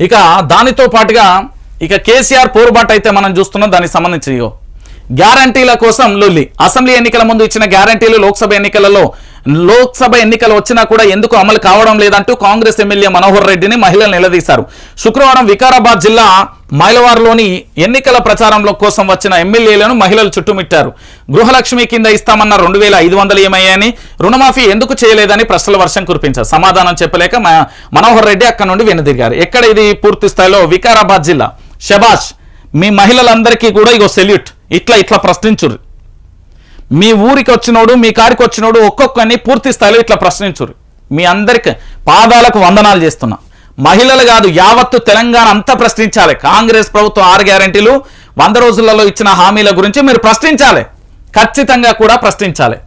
ఇక దానితో పాటుగా ఇక కేసీఆర్ పోరుబాటు అయితే మనం చూస్తున్నాం దానికి సంబంధించి గ్యారంటీల కోసం లొల్లి. అసెంబ్లీ ఎన్నికల ముందు ఇచ్చిన గ్యారంటీలు లోక్సభ ఎన్నికలలో లోక్సభ ఎన్నికలు వచ్చినా కూడా ఎందుకు అమలు కావడం లేదంటూ కాంగ్రెస్ ఎమ్మెల్యే మనోహర్ రెడ్డిని మహిళలు నిలదీశారు. శుక్రవారం వికారాబాద్ జిల్లా మైలవారులోని ఎన్నికల ప్రచారంలో కోసం వచ్చిన ఎమ్మెల్యేలను మహిళలు చుట్టుముట్టారు. గృహలక్ష్మి కింద ఇస్తామన్న రెండు వేల ఐదు వందలు ఏమయ్యాయని రుణమాఫీ ఎందుకు చేయలేదని ప్రశ్నల వర్షం కురిపించారు. సమాధానం చెప్పలేక మనోహర్ రెడ్డి అక్కడ నుండి వెనుదిరిగారు. ఎక్కడ ఇది పూర్తి స్థాయిలో? వికారాబాద్ జిల్లా. షబాష్ మీ మహిళలందరికీ కూడా ఇగో సెల్యూట్. ఇట్లా ఇట్లా ప్రశ్నించురు మీ ఊరికి వచ్చినోడు మీ కాడికి వచ్చినోడు ఒక్కొక్కరిని పూర్తి స్థాయిలో ఇట్లా ప్రశ్నించురు మీ అందరికి పాదాలకు వందనాలు చేస్తున్నా. మహిళలు కాదు యావత్తు తెలంగాణ అంతా ప్రశ్నించాలి. కాంగ్రెస్ ప్రభుత్వం ఆరు గ్యారెంటీలు వంద రోజులలో ఇచ్చిన హామీల గురించి మీరు ప్రశ్నించాలి. ఖచ్చితంగా కూడా ప్రశ్నించాలి.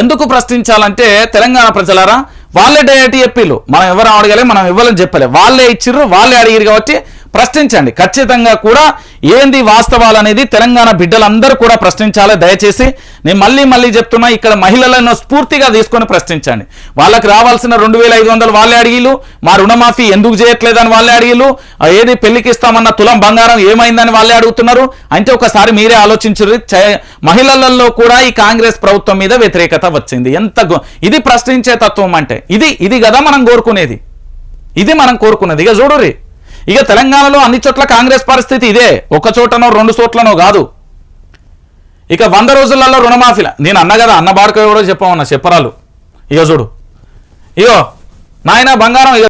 ఎందుకు ప్రశ్నించాలంటే తెలంగాణ ప్రజలారా వాళ్ళే డైరెక్ట్ చెప్పిళ్ళు మనం ఎవరు అడగలే మనం ఇవ్వాలని చెప్పలే. వాళ్ళే ఇచ్చిర్రు వాళ్ళే అడిగిరు కాబట్టి ప్రశ్నించండి. ఖచ్చితంగా కూడా ఏంది వాస్తవాలు అనేది తెలంగాణ బిడ్డలందరూ కూడా ప్రశ్నించాలి. దయచేసి నేను మళ్ళీ మళ్ళీ చెప్తున్నా ఇక్కడ మహిళలను స్ఫూర్తిగా తీసుకొని ప్రశ్నించండి. వాళ్ళకి రావాల్సిన రెండు వేల ఐదు వందలు వాళ్ళే అడిగిలు మా రుణమాఫీ ఎందుకు చేయట్లేదని వాళ్ళే అడిగిలు ఏది పెళ్ళికి ఇస్తామన్న తులం బంగారం ఏమైందని వాళ్ళే అడుగుతున్నారు. అంటే ఒకసారి మీరే ఆలోచించరు చే- మహిళలలో కూడా ఈ కాంగ్రెస్ ప్రభుత్వం మీద వ్యతిరేకత వచ్చింది. ఎంత ఇది ప్రశ్నించే తత్వం అంటే ఇది ఇది కదా మనం కోరుకునేది. ఇది మనం కోరుకున్నది. ఇక చూడురి ఇక తెలంగాణలో అన్ని చోట్ల కాంగ్రెస్ పరిస్థితి ఇదే. ఒక చోటనో రెండు చోట్లనో కాదు. ఇక వంద రోజులలో రుణమాఫీల. నేను అన్న కదా అన్న బాడుక కూడా చెప్పమన్నా చెప్పరాలు ఇక చూడు. ఇగో నాయన బంగారం